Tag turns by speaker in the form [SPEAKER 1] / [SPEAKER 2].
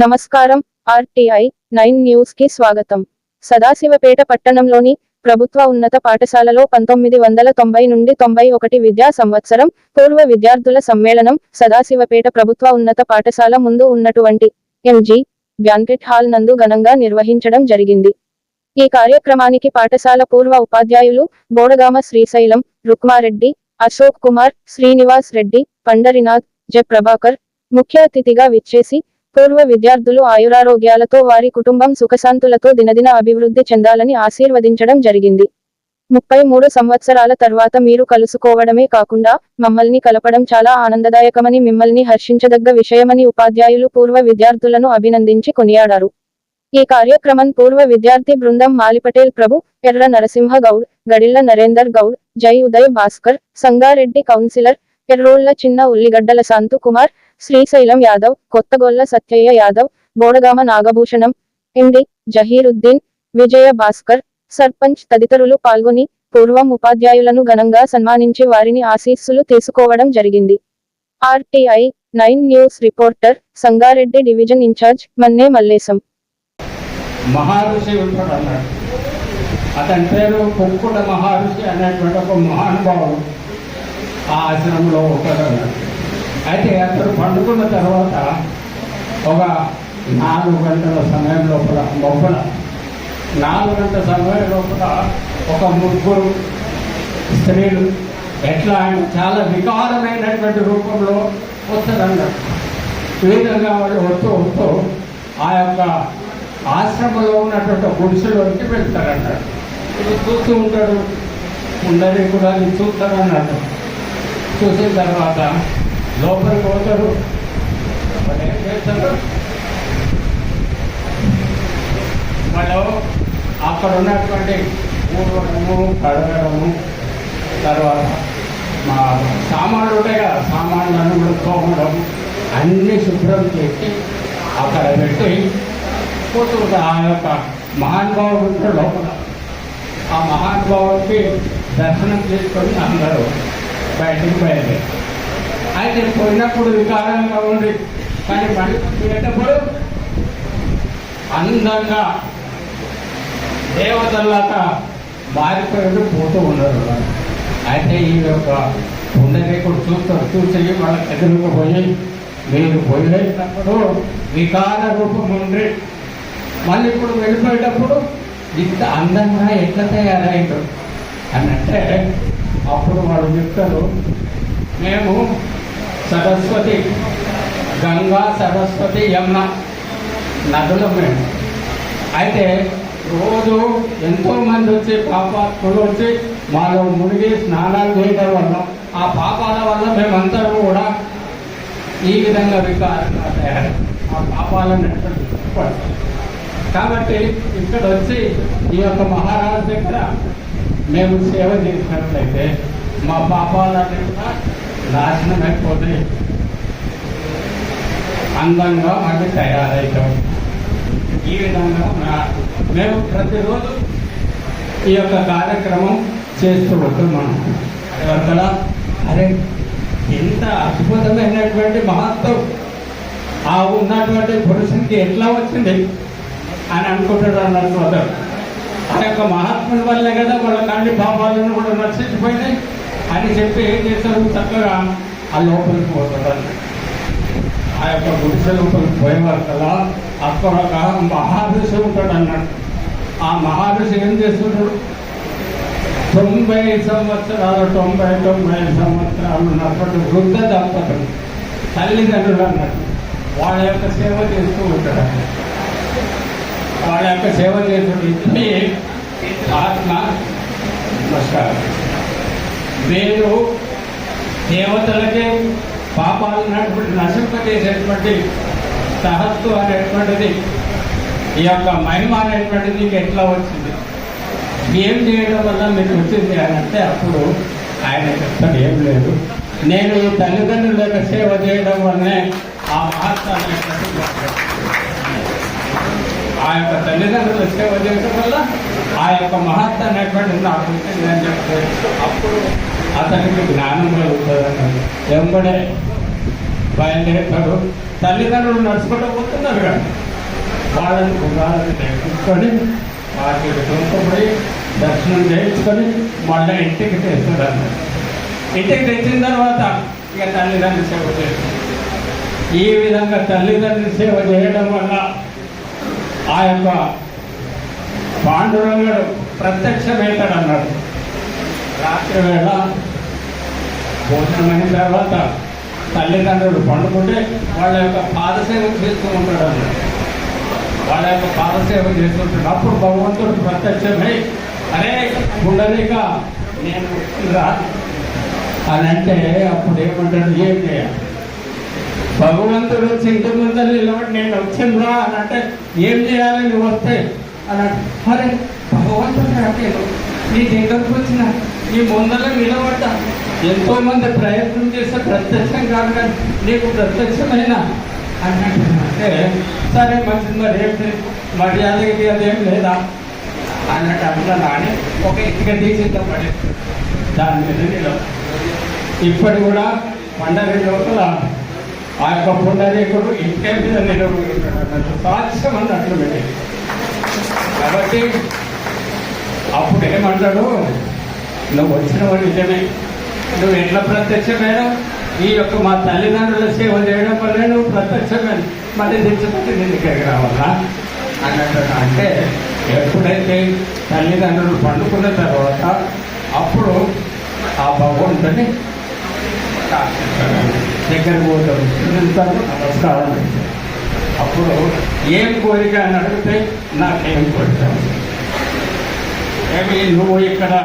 [SPEAKER 1] నమస్కారం RTI nine న్యూస్కి స్వాగతం. సదాశివపేట పట్టణంలోని ప్రభుత్వ ఉన్నత పాఠశాలలో పంతొమ్మిది వందల తొంభై నుండి తొంభై ఒకటి విద్యా సంవత్సరం పూర్వ విద్యార్థుల సమ్మేళనం సదాశివపేట ప్రభుత్వ ఉన్నత పాఠశాల ముందు ఉన్నటువంటి ఎంజీ బ్యాంకెట్ హాల్ నందు ఘనంగా నిర్వహించడం జరిగింది. ఈ కార్యక్రమానికి పాఠశాల పూర్వ ఉపాధ్యాయులు బోడగామ శ్రీశైలం రుక్మారెడ్డి అశోక్ కుమార్ శ్రీనివాస్ రెడ్డి పండరినాథ్ జె ప్రభాకర్ ముఖ్య అతిథిగా విచ్చేసి పూర్వ విద్యార్థులు ఆయురారోగ్యాలతో వారి కుటుంబం సుఖశాంతులతో దినదిన అభివృద్ధి చెందాలని ఆశీర్వదించడం జరిగింది. ముప్పై మూడు సంవత్సరాల తర్వాత మీరు కలుసుకోవడమే కాకుండా మమ్మల్ని కలపడం చాలా ఆనందదాయకమని మిమ్మల్ని హర్షించదగ్గ విషయమని ఉపాధ్యాయులు పూర్వ విద్యార్థులను అభినందించి కొనియాడారు. ఈ కార్యక్రమం పూర్వ విద్యార్థి బృందం మాలిపటేల్ ప్రభు ఎర్ర నరసింహ గౌడ్ గడిల్ల నరేందర్ గౌడ్ జై ఉదయ్ భాస్కర్ సంగారెడ్డి కౌన్సిలర్ ఎర్రోళ్ళ చిన్న ఉల్లిగడ్డల శాంతు కుమార్ శ్రీశైలం యాదవ్ కొత్తగొల్ల సత్యయ్య యాదవ్ బోడగామ నాగభూషణం ఎండి జహీరుద్దీన్ విజయ భాస్కర్ సర్పంచ్ తదితరులు పాల్గొని పూర్వం ఉపాధ్యాయులను ఘనంగా సన్మానించి వారిని ఆశీస్సులు తీసుకోవడం జరిగింది. RTI nine news reporter Sangareddy division incharge Manne Mallesham.
[SPEAKER 2] మహర్షి ఉంటాడు అన్నాడు. అతని పేరు కుక్కుట మహర్షి అనేటువంటి ఒక మహానుభావుడు ఆ ఆశ్రమంలో ఒకడు అన్నాడు. అయితే అతడు పండుకున్న తర్వాత ఒక నాలుగు గంటల సమయం లోపల లోపల నాలుగు గంటల సమయం లోపల ఒక ముగ్గురు స్త్రీలు ఎట్లా ఆయన చాలా వికారమైనటువంటి రూపంలో వస్తారన్నారు. ఈ విధంగా వాళ్ళు వస్తూ వస్తూ ఆ యొక్క ఆశ్రమంలో ఉన్నటువంటి గుడిసెలోకి వెళ్తారన్నాడు ఇది చూస్తూ ఉంటాడు ఉండని కూడా అది చూసిన తర్వాత లోపలికి పోతారు వాళ్ళు ఏం చేస్తారు? వాళ్ళు అక్కడ ఉన్నటువంటి ఊడవడము కడగడము తర్వాత మా సామాన్లు ఉంటాయి కదా సామాన్లను కూడా అన్నీ శుభ్రం చేసి అక్కడ పెట్టి పోతుంటే ఆ యొక్క మహానుభావుడు ఉంటాడు లోపల. ఆ మహానుభావుడికి దర్శనం చేసుకొని అందరూ బయటికి బయలుదేరారు అయితే పోయినప్పుడు వికారంగా ఉంది కానీ మళ్ళీ పోయేటప్పుడు అందంగా దేవతల్లాగా మారిపోయి పోతూ ఉన్నారు. అయితే ఈ యొక్క ఉండరేకుడు చూస్తారు చూసి వాళ్ళకి ఎదురుకు పోయి మీరు పోయేటప్పుడు వికార రూపం ఉండి మళ్ళీ ఇప్పుడు వెళ్ళిపోయేటప్పుడు ఇంత అందంగా ఎట్లా తయారైండు? అని అంటే అప్పుడు వాళ్ళు చెప్తారు మేము సరస్వతి గంగా సరస్వతి యమున నదులు మేము. అయితే రోజు ఎంతో మంది వచ్చి పాపాత్ములు వచ్చి మాలో మునిగి స్నానాలు చేయడం వల్ల ఆ పాపాల వల్ల మేమందరం కూడా ఈ విధంగా వికారంగా తయారు ఆ పాపాలను పడతాం కాబట్టి ఇక్కడ వచ్చి ఈ యొక్క మహారాజు దగ్గర మేము సేవ చేసినట్లయితే మా పాపాలన్నీ కూడా నాశనమైపోతే అందంగా మళ్ళీ తయారవుతాం ఈ విధంగా మేము ప్రతిరోజు ఈ యొక్క కార్యక్రమం చేస్తూ ఉంటున్నాం అక్కడ అరే ఎంత అద్భుతమైనటువంటి మహత్వం. ఆ ఉన్నటువంటి పురుషునికి ఎట్లా వచ్చింది అని అనుకుంటాడు అన్నట్టు ఆ యొక్క మహాత్ముని వల్లే కదా వాళ్ళ కంటి పాపాలను కూడా నశించిపోయినాయి. అని చెప్పి ఏం చేస్తారు చక్కగా ఆ లోపలికి పోతారు. ఆ యొక్క గుడిసె లోపలికి పోయేవారు కదా అక్కడ ఒక మహాదృషి ఉంటాడు అన్నాడు. ఆ మహాదృషి ఏం చేస్తుంటాడు తొంభై సంవత్సరాలు తొంభై తొంభై సంవత్సరాలు ఉన్నటువంటి వృద్ధ దంపతులు తల్లిదండ్రులు అన్నట్టు వాళ్ళ యొక్క సేవ చేస్తూ ఉంటాడు వాళ్ళ యొక్క సేవ చేస్తుంటే ఆత్మ నమస్కారం. మీరు దేవతలకే పాపాలు ఉన్నటువంటి నశింపజేసేటువంటి సహస్సు అనేటువంటిది ఈ యొక్క మహిమ అనేటువంటిది మీకు ఎట్లా వచ్చింది? ఏం చేయడం వల్ల మీకు వచ్చింది అని అంటే అప్పుడు ఆయన చెప్తాడు ఏం లేదు. నేను తల్లిదండ్రుల యొక్క సేవ చేయడం వల్లనే ఆ మహత్వ అనేటువంటిది ఆ యొక్క తల్లిదండ్రులు సేవ చేయడం వల్ల ఆ యొక్క మహత్వ అనేటువంటి నాకు నేను చెప్తే అప్పుడు అతనికి జ్ఞానం కలుగుతుంది వెంబడే బయలుదేరుతాడు. తల్లిదండ్రులు నడుచుకుంటూ పోతున్నారు కానీ వాళ్ళని గుర్రాలను తెచ్చుకొని వాటికి దొరకపోయి దర్శనం చేయించుకొని మళ్ళీ ఇంటికి తెస్తాడు ఇంటికి తెచ్చిన తర్వాత ఇక తల్లిదండ్రులు సేవ చేస్తారు. ఈ విధంగా తల్లిదండ్రులు సేవ చేయడం వల్ల ఆ యొక్క పాండురంగుడు ప్రత్యక్షమవుతాడు అన్నాడు రాత్రి వేళ భోజనమైన తర్వాత తల్లిదండ్రులు పండుకుంటే వాళ్ళ యొక్క పాదసేవ చేస్తూ ఉంటాడు అన్నాడు వాళ్ళ యొక్క పాదసేవ చేస్తుంటాడు అప్పుడు భగవంతుడు ప్రత్యక్షమై అరే ఉండలేక నేను రా అని అంటే అప్పుడు ఏమంటాడు? ఏం చేయాలి? భగవంతుడు వచ్చి ఇంటి ముందర నిలబడి నేను వచ్చిందా అని అంటే ఏం చేయాలి నువ్వు వస్తే? అని అంటే మరి భగవంతుడు రాకేను నీ దగ్గరకు వచ్చిన నీ ముందర నిలబడ్డా ఎంతో మంది ప్రయత్నం చేస్తే ప్రత్యక్షం కాదు కానీ నీకు ప్రత్యక్షమైన అన్నట్టు అంటే సరే మంచిది మరి ఏం మర్యాదకి అదేం లేదా? అన్నట్టు అట్లా అని ఒక ఇటుక తీసి ఇంత పడి దాని మీద నిలబడి ఇప్పటి కూడా పండగ లోపల యొక్క పుండరీకుడు ఇంకే మీద నిలబడి ఉంటాడు అన్నట్లు కాబట్టి అప్పుడు ఏమంటాడు? నువ్వు వచ్చిన వాడు నిజమే. నువ్వు ఎట్లా ప్రత్యక్షమేనా ఈ యొక్క మా తల్లిదండ్రుల సేవ చేయడం వల్లే నువ్వు ప్రత్యక్షమైన మళ్ళీ తెచ్చిపెట్టి నేను ఇక్కడికి రావాలా? అన్నట్టు అంటే ఎప్పుడైతే తల్లిదండ్రులు పండుకున్న తర్వాత అప్పుడు ఆ భగవంతుని దగ్గర పోతారు వెళ్తారు నమస్కారం అప్పుడు ఏం కోరిక అని అడిగితే నాకేం కోరిక? ఏమి నువ్వు ఇక్కడ